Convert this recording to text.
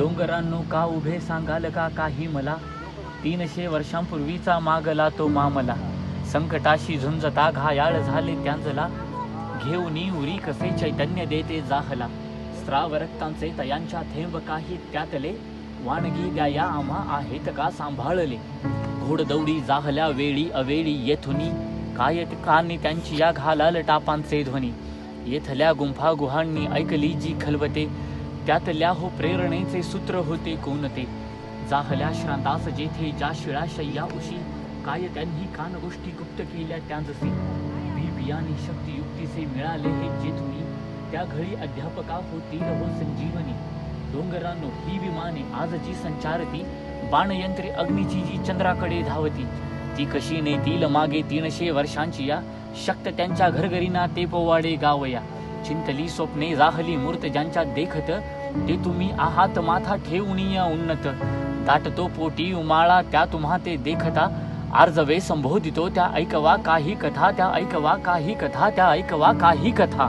डोंगरांनो का उभे सांगाल का काही मला? तीनशे वर्षांपूर्वीचा मागला तो मामला. संकटाशी झुंजता घायाळ झाले त्यांजला. घेऊनी उरी कसे चैतन्य देते जाहला. स्त्राव रक्तांचे तयांच्या थेंब काही त्यातले. वानगी द्या या आम्हा आहेत का सांभाळले? घोडदौडी जाहल्या वेळी अवेळी येथुनी. काय कानी त्यांची या घालाल टापांचे ध्वनी. येथल्या गुंफा गुहांनी ऐकली जी खलवते त्यातल्या हो प्रेरणेचे सूत्र होते कोणते? जाहल्या श्रांतास जेथे ज्या शिळा शय्या उशी काय त्यांनी कान गोष्टी गुप्त केल्या त्यांजसे? बी बियाने शक्ती युक्तीचे मिळाले हे जेथुनी त्या घरी अध्यापका होती हो संजीवनी. डोंगरांनो ही विमाने आज जी संचारती बाणयंत्रे अग्नीची जी चंद्राकडे धावती. ती कशी नेतील मागे तीनशे वर्षांची या शक्त त्यांच्या घरघरीना ते पोवाडे गावया. चिंतली स्वप्ने राहली मूर्त ज्यांच्या देखत ते तुम्ही आहात माथा ठेवून या उन्नत. दाटतो पोटी उमाळा त्या तुम्हा ते देखता. आर्जवे संबोधितो त्या ऐकवा काही कथा त्या ऐकवा काही कथा त्या ऐकवा काही कथा.